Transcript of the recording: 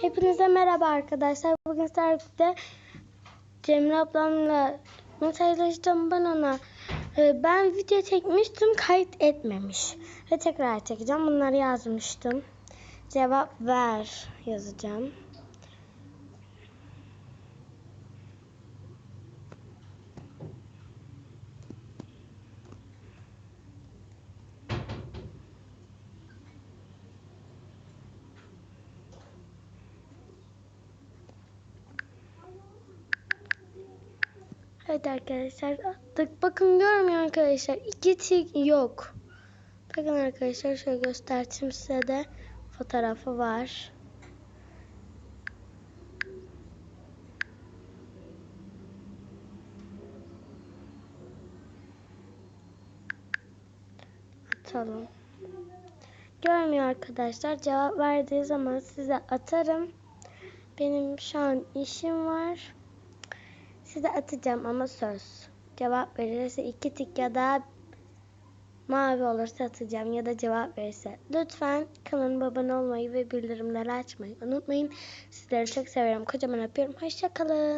Hepinize merhaba arkadaşlar. Bugün sizlerle Cemre ablamla mesajlaştım ben ona. e, Ben video çekmiştim kayıt etmemiş. Ve tekrar çekeceğim. Bunları yazmıştım. Cevap ver yazacağım. Evet arkadaşlar attık. Bakın görmüyor arkadaşlar. İki tik yok. Bakın arkadaşlar şöyle göstereyim size de fotoğrafı var. Atalım. Görmüyor arkadaşlar. Cevap verdiği zaman size atarım. Benim şu an işim var. Size atacağım ama söz. Cevap verirse iki tik ya da mavi olursa atacağım ya da cevap verirse. Lütfen kanalıma abone olmayı ve bildirimleri açmayı unutmayın. Sizleri çok seviyorum. Kocaman öpüyorum. Hoşçakalın.